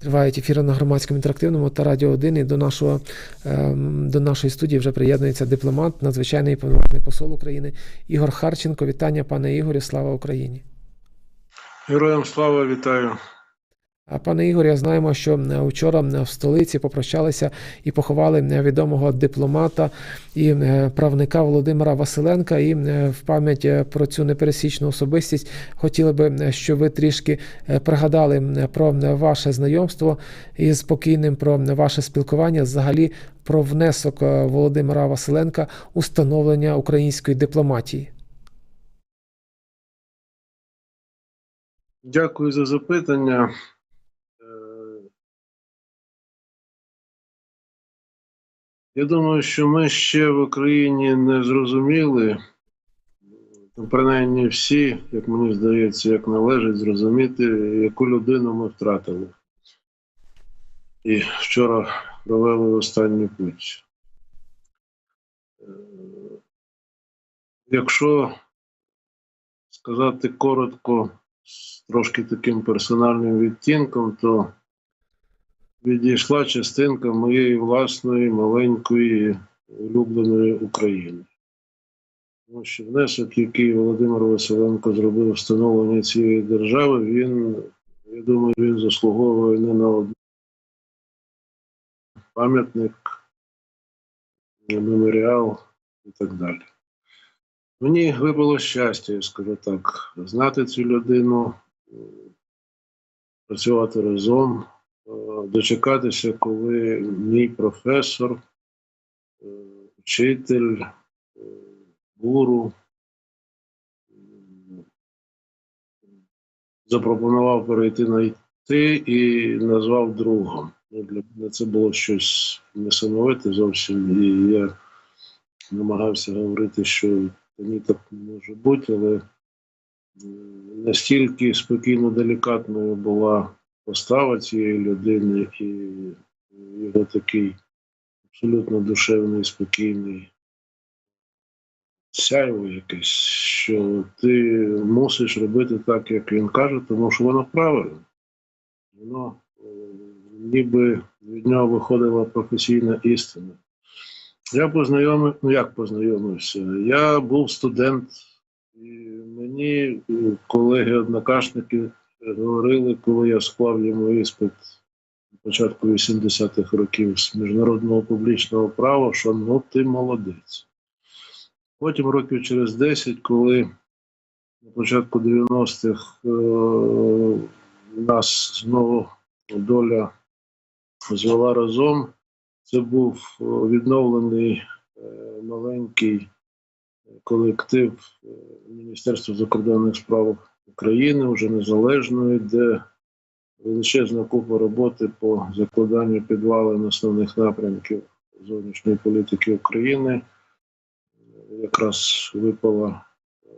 Тривають ефіри на громадському інтерактивному та радіо 1. І до нашого ем, до нашої студії вже приєднується дипломат, надзвичайний повноважний посол України Ігор Харченко. Вітання, пане Ігорю, слава Україні. Героям слава вітаю. Пане Ігорі, знаємо, що е, вчора е, в столиці попрощалися і поховали е, відомого дипломата і е, правника Володимира Василенка. І е, в пам'ять е, про цю непересічну особистість хотіли би, е, щоб ви трішки е, пригадали е, про е, ваше знайомство із покійним, про е, ваше спілкування, взагалі про внесок е, Володимира Василенка у становлення української дипломатії. Дякую за запитання. Я думаю, що ми ще в Україні не зрозуміли, ну, принаймні всі, як мені здається, як належить зрозуміти, яку людину ми втратили. І вчора провели останню путь. Е, Якщо сказати коротко, з трошки таким персональним відтінком, то відійшла частинка моєї власної маленької улюбленої України. Тому що внесок, який Володимир Василенко зробив встановлення цієї держави, він, я думаю, він заслуговує не на один пам'ятник, меморіал і так далі. Мені випало щастя, я скажу так, знати цю людину, е, працювати разом, е, дочекатися, коли мій професор, е, вчитель, е, гуру запропонував перейти на ти і назвав другом. Ну, Для мене це було щось несамовите зовсім, і я намагався говорити, що ні, так може бути, але е, настільки спокійно делікатною була постава цієї людини і його такий абсолютно душевний, спокійний сяйво якесь, що ти мусиш робити так, як він каже, тому що воно правильно. Воно е, ніби від нього виходила професійна істина. Я познайомив, ну як познайомився? Я був студент, і мені колеги-однокашники говорили, коли я склав йому іспит на початку 80-х років з міжнародного публічного права, що ну ти молодець. Потім років через 10, коли на початку 90-х е- нас знову доля звела разом. Це був е, відновлений е, маленький колектив Міністерства закордонних справ України, вже незалежної, де величезна купа роботи по закладанню підвалин основних напрямків зовнішньої політики України. Якраз випала е,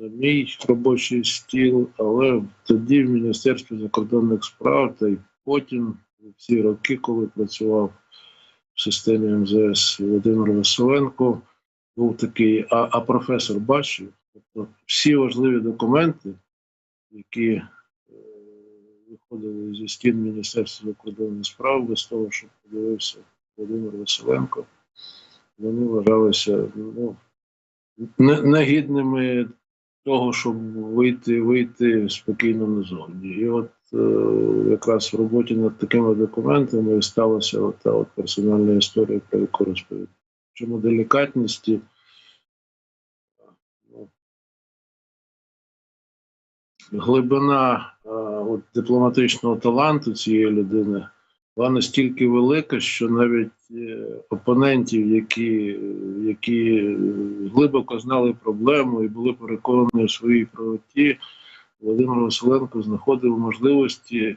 на мій робочий стіл, але тоді в Міністерстві закордонних справ та й потім всі роки, коли працював в системі МЗС Володимир Василенко, був такий, а, а професор бачив, тобто всі важливі документи, які е, виходили зі стін Міністерства закордонних справ, без того, щоб подивився Володимир Василенко, вони вважалися ну, негідними того, щоб вийти, вийти спокійно назовні. І от е, якраз в роботі над такими документами сталася от та от персональна історія, про яку розповідаю. Чому делікатності? Глибина е, от, дипломатичного таланту цієї людини була настільки велика, що навіть е, опонентів, які, які глибоко знали проблему і були переконані у своїй правоті, Володимир Василенко знаходив можливості е,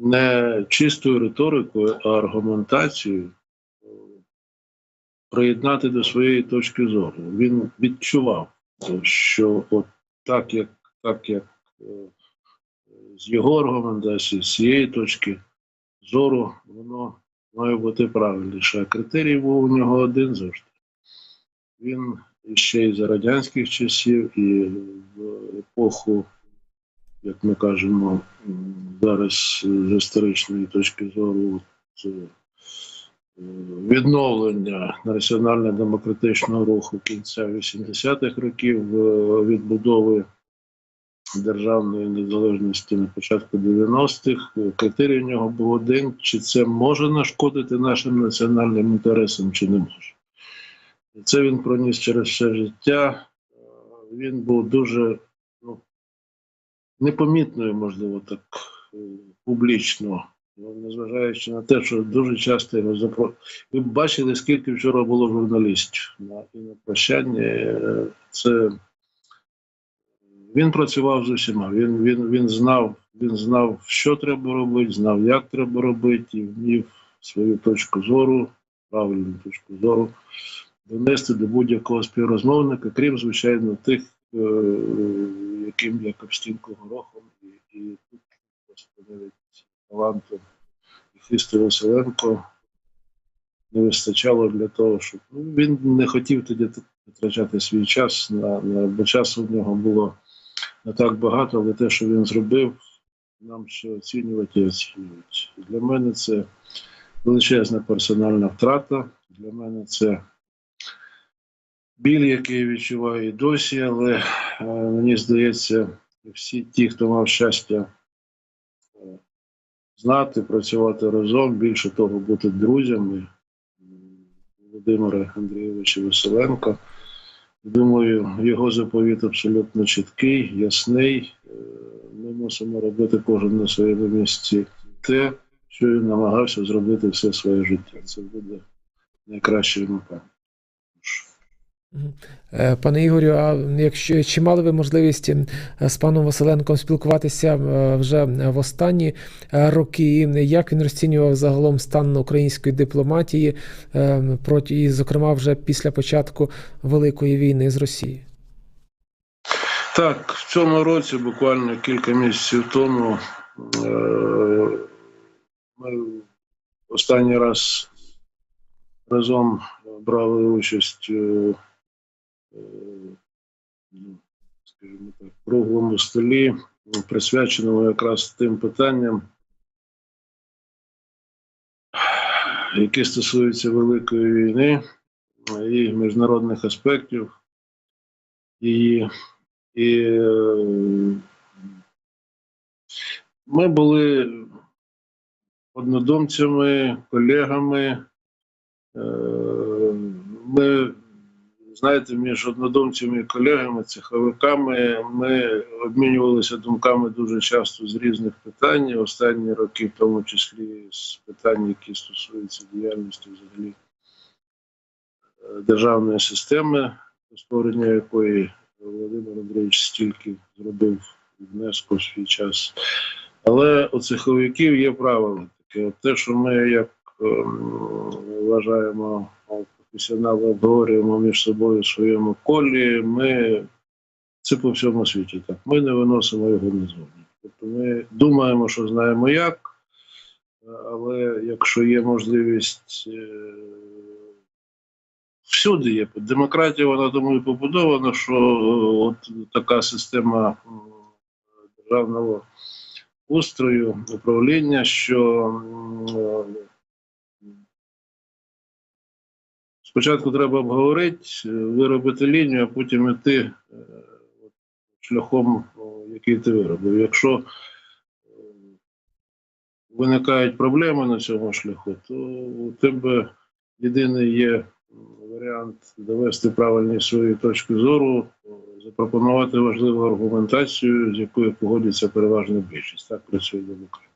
не чистою риторикою, а аргументацією е, приєднати до своєї точки зору. Він відчував, що от так, як, так як е, з його аргументації, з цієї точки зору, воно має бути правильніше. А критерій був у нього один завжди. Він ще й за радянських часів, і в епоху як ми кажемо, зараз з історичної точки зору, е, відновлення національно-демократичного руху кінця 80-х років, е, відбудови державної незалежності на початку 90-х. Критерій у нього був один: чи це може нашкодити нашим національним інтересам, чи не може. Це він проніс через все життя. Е, Він був дуже ну, непомітною, можливо, так е, публічно, ну, незважаючи на те, що дуже часто його запро... Ви бачили, скільки вчора було журналістів на, і на прощання. Це він працював з усіма. Він, він, він знав, він знав, що треба робити, знав, як треба робити, і вмів свою точку зору, правильну точку зору донести до будь-якого співрозмовника, крім, звичайно, тих, е, яким як обстінку горохом, і, і тут просто навіть таланту і Василенко не вистачало для того, щоб ну, він не хотів тоді витрачати свій час, на, на, бо часу в нього було не так багато, але те, що він зробив, нам ще оцінювати і оцінювати. Для мене це величезна персональна втрата. Для мене це біль, який відчуваю і досі, але е, мені здається, всі ті, хто мав щастя знати, працювати разом, більше того, бути друзями Володимира Андрійовича Василенка. Думаю, його заповіт абсолютно чіткий, ясний. Е, Ми мусимо робити кожен на своєму місці те, що він намагався зробити все своє життя. Це буде найкращою напевно. Мгм. Е, Пане Ігорю, а якщо чи мали ви можливість е, з паном Василенком спілкуватися е, вже в останні е, роки? Як він розцінював загалом стан української дипломатії е, проти, і, зокрема, вже після початку Великої війни з Росією? Так, в цьому році, буквально кілька місяців тому, ми останній раз разом брали участь скажімо так, круглому столі, присвяченому якраз тим питанням, які стосуються Великої війни і міжнародних аспектів її. І е, ми були однодумцями, колегами. Е, Ми, знаєте, між однодумцями і колегами, цеховиками, ми обмінювалися думками дуже часто з різних питань. Останні роки, в тому числі з питань, які стосуються діяльності взагалі е, державної системи, створення якої Володимир Андрійович стільки зробив внеску в свій час. Але у цеховиків є правило таке. Те, що ми, як ем, вважаємо, професіонали обговорюємо між собою в своєму колі, ми це по всьому світі так. Ми не виносимо його назовні. Тобто ми думаємо, що знаємо як, але якщо є можливість. е, Всюди є демократія, вона думаю, побудована, що е, от така система державного устрою, управління, що спочатку треба обговорити, е, виробити лінію, а потім іти е, шляхом, який ти виробив. Якщо е, виникають проблеми на цьому шляху, то у тебе єдиний є варіант довести правильні свої точки зору, запропонувати важливу аргументацію, з якою погодиться переважна більшість. Так працює демократія.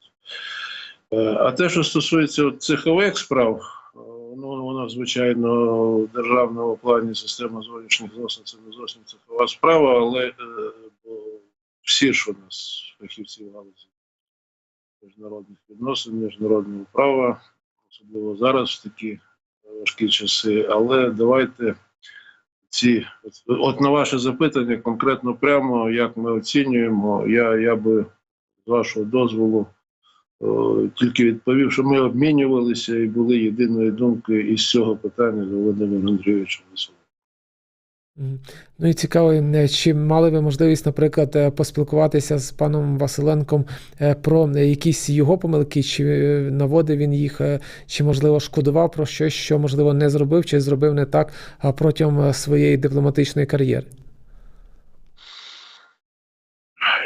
Е, А те, що стосується от цехових справ, е, ну воно звичайно в державному плані система зовнішніх зносин це не зовсім цехова справа, але е, бо всі ж у нас фахівці в галузі міжнародних відносин, міжнародного права, особливо зараз в такі важкі часи. Але давайте ці от, от на ваше запитання конкретно прямо, як ми оцінюємо, я, я би з вашого дозволу тільки відповів, що ми обмінювалися і були єдиної думки із цього питання з Володимиром Андрійовичем. Ну і цікаво, е, чи мали ви можливість, наприклад, е, поспілкуватися з паном Василенком е, про якісь його помилки, чи наводив він їх, чи, можливо, шкодував про щось, що, можливо, не зробив, чи зробив не так протягом своєї дипломатичної кар'єри?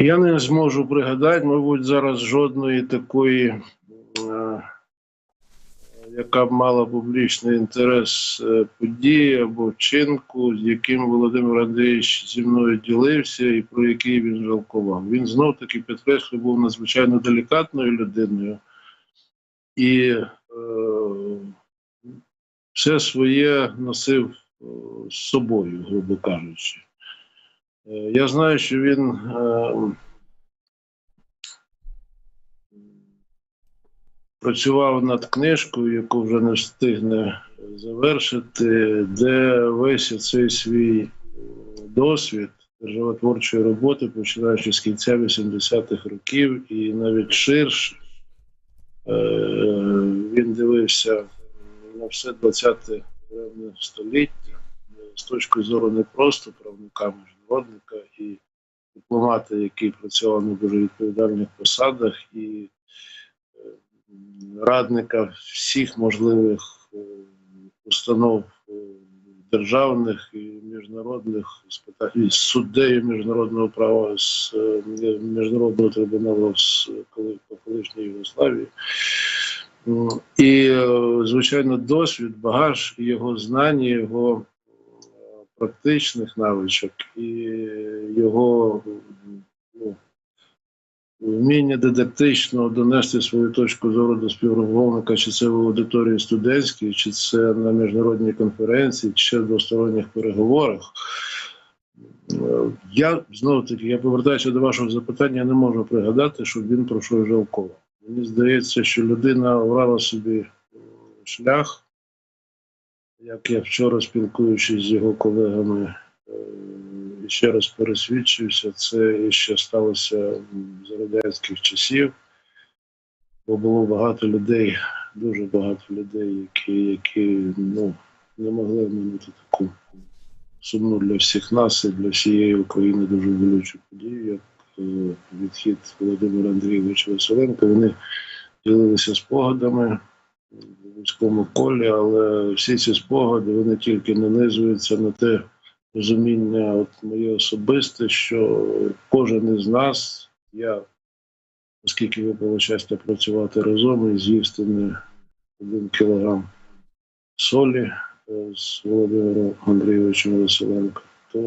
Я не зможу пригадати, мабуть, зараз жодної такої, е, яка б мала публічний інтерес е, події або вчинку, з яким Володимир Андрійович зі мною ділився і про який він жалкував. Він знов таки підкреслю був надзвичайно делікатною людиною і е, все своє носив е, з собою, грубо кажучи. Е, Я знаю, що він е, працював над книжкою, яку вже не встигне завершити, де весь цей свій е, досвід державотворчої роботи, починаючи з кінця 80-х років і навіть ширше, е, він дивився на все 20-те століття з точки зору не просто правника міжнародника і дипломата, який працював на дуже відповідальних посадах, і е, радника всіх можливих е, установ е, державних і міжнародних з суддею міжнародного права з е, міжнародного трибуналу з коли по Югославії. І, звичайно, досвід, багаж його знань, його практичних навичок і його ну, вміння дидактично донести свою точку зору до співрозмовника, чи це в аудиторії студентській, чи це на міжнародній конференції, чи в двосторонніх переговорах. Е, Я знову таки, я повертаюся до вашого запитання, не можу пригадати, щоб він про щось жалкував. Мені здається, що людина обрала собі шлях, як я вчора спілкуючись з його колегами, е, ще раз пересвідчився, це ще сталося за радянських часів, бо було багато людей, дуже багато людей, які, які ну, не могли минути таку сумну для всіх нас і для всієї України дуже болючу подію, як е, відхід Володимира Андрійовича Василенка. Вони ділилися спогадами в вузькому колі, але всі ці спогади вони тільки нанизуються на те розуміння, от моє особисте, що кожен із нас, я, оскільки випало щастя працювати разом і з'їсти не один кілограм солі е, з Володимиром Андрійовичем Василенко, то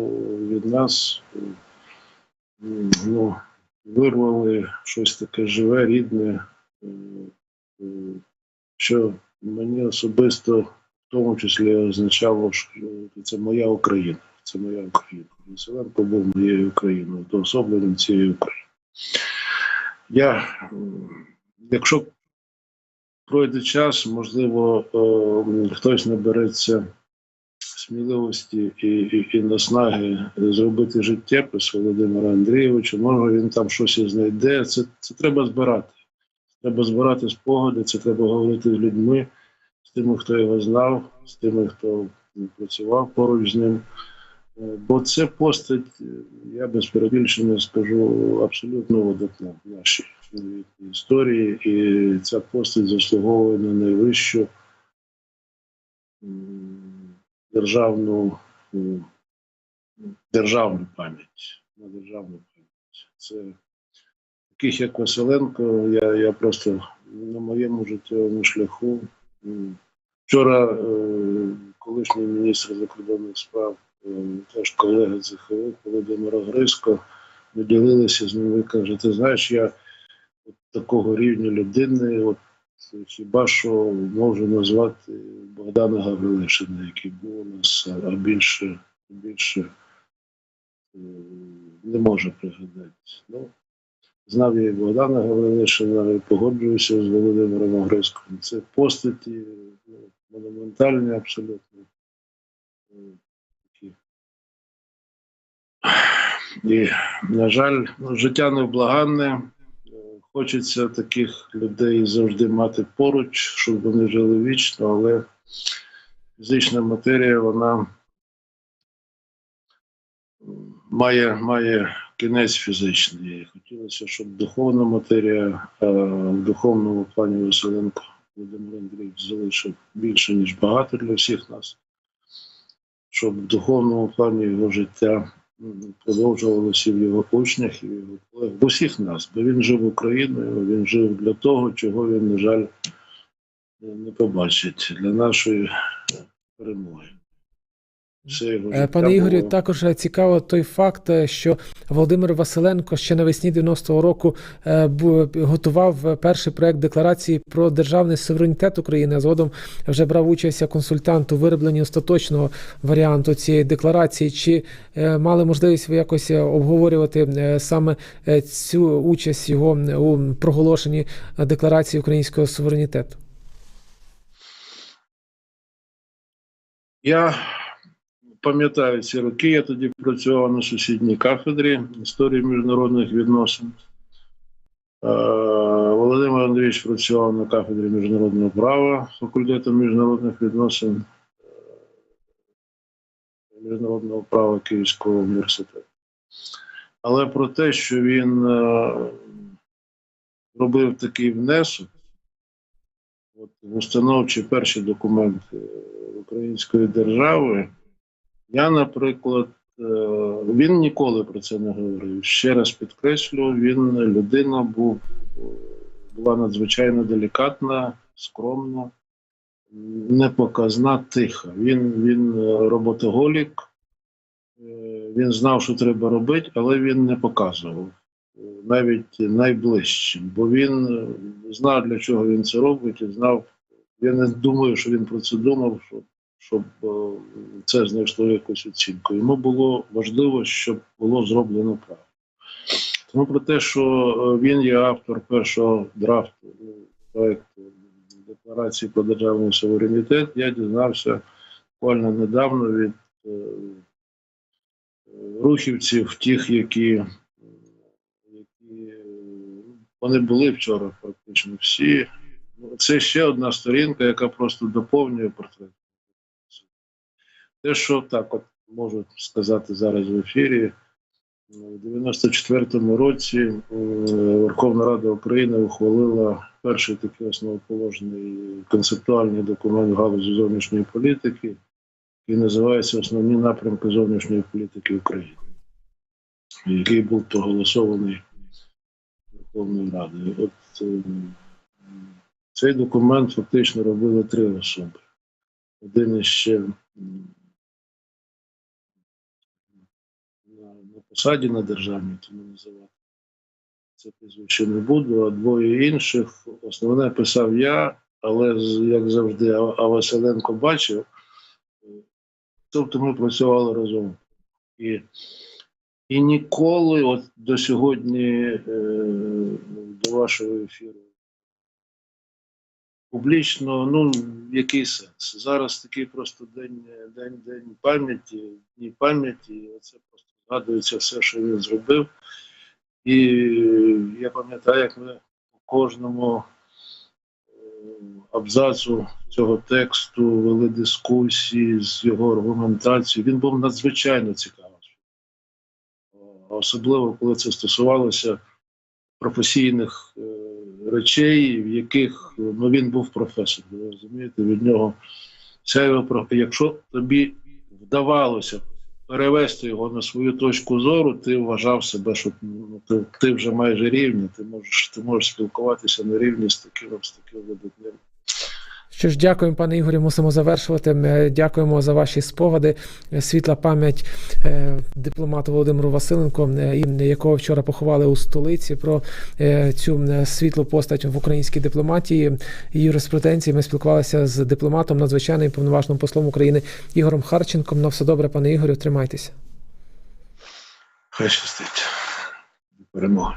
від нас ну, вирвали щось таке живе, рідне, е, е, що мені особисто в тому числі означало, що це моя Україна. Це моя Україна. Василенко був моєю Україною, доособленням цієї України. Я, якщо пройде час, можливо, е, хтось набереться сміливості і, і, і наснаги зробити життєпис Володимира Андрійовича. Може, він там щось і знайде. Це, це треба збирати. Треба збирати спогади, це треба говорити з людьми, з тими, хто його знав, з тими, хто працював поруч з ним. Е, Бо це постать, е, я без перебільшення скажу, абсолютно видатна в нашій історії, і ця постать заслуговує на найвищу державну, державну пам'ять. На державну пам'ять. Це таких як Василенко, я, я просто на моєму життєвому шляху. Вчора е, колишній міністр закордонних справ, е, теж колега з ЗХО Володимира Грицько, ми ділилися з ним. Каже: ти знаєш, я от такого рівня людини, от хіба що можу назвати Богдана Гаврилишина, який був у нас, а більше, більше е, не може пригадати. Ну, знав я і Богдана Гаврилишина, і погоджуюся з Володимиром Грицьком. Це постаті ну, монументальні абсолютно. Е. І, на жаль, ну, життя невблаганне. Е, Хочеться таких людей завжди мати поруч, щоб вони жили вічно, але фізична матерія, вона має, має кінець фізичний. Хотілося, щоб духовна матерія е, в духовному плані Василенко Володимир Андрійович залишив більше, ніж багато для всіх нас. Щоб в духовному плані його життя продовжувалося в його учнях і в його колег, в усіх нас, бо він жив Україною, він жив для того, чого він, на жаль, не побачить для нашої перемоги. Е, Пане Ігорю, також е, цікаво той факт, е, що Володимир Василенко ще навесні 90-го року готував перший проект декларації про державний суверенітет України. А згодом вже брав участь консультант у виробленні остаточного варіанту цієї декларації. Чи мали можливість ви якось обговорювати саме цю участь його у проголошенні декларації українського суверенітету? Я пам'ятаю ці роки, я тоді працював на сусідній кафедрі історії міжнародних відносин. Е, Володимир Андрійович працював на кафедрі міжнародного права факультету міжнародних відносин е, міжнародного права Київського університету. Але про те, що він е, робив такий внесок, от, в установчі перші документи української держави, я, наприклад, е, він ніколи про це не говорив. Ще раз підкреслю, він людина був, була надзвичайно делікатна, скромна, непоказна, тиха. Він, він е, роботоголік, е, він знав, що треба робити, але він не показував навіть найближчим, бо він знав, для чого він це робить, і знав. Я не думаю, що він про це думав, щоб, щоб е, це знайшло якусь оцінку. Йому було важливо, щоб було зроблено правильно. Тому про те, що е, він є автор першого драфту ну, проекту декларації про державний суверенітет, я дізнався буквально недавно від е, рухівців, тих, які, які вони були вчора практично всі. Ну, Це ще одна сторінка, яка просто доповнює портрет. Те, що так, от можу сказати зараз в ефірі, у 94-му році е, Верховна Рада України ухвалила перший такий основоположний концептуальний документ галузі зовнішньої політики, який називається Основні напрямки зовнішньої політики України, який був проголосований Верховною Радою. От е, цей документ фактично робили три особи. Один іще посаді на державній, тому називати це прізвище не буду, а двоє інших. Основне писав я, але як завжди, а, Василенко бачив. Тобто ми працювали разом. І, і ніколи, от до сьогодні, е, до вашого ефіру, публічно, ну який сенс? Зараз такий просто день, день, день пам'яті, дні пам'яті, і це просто згадується все, що він зробив. І я пам'ятаю, як ми у кожному е, абзацу цього тексту вели дискусії з його аргументацією. Він був надзвичайно цікавий. Особливо, коли це стосувалося професійних е, речей, в яких ну, він був професор. Ви розумієте, від нього вся його якщо тобі вдавалося перевести його на свою точку зору, ти вважав себе, що ну, ти, ти вже майже рівний, ти можеш, ти можеш спілкуватися на рівні з таким, з таким видатним Що ж, дякуємо, пане Ігорі. Мусимо завершувати. Е, Дякуємо за ваші спогади. Е, Світла пам'ять е, дипломату Володимиру Василенко, якого вчора поховали у столиці. Про цю світлу постать в українській дипломатії і юриспруденції. Ми спілкувалися з дипломатом, надзвичайним і повноважним послом України Ігорем Харченком. На все добре, пане Ігорю. Тримайтеся. Хай щастить. До перемоги.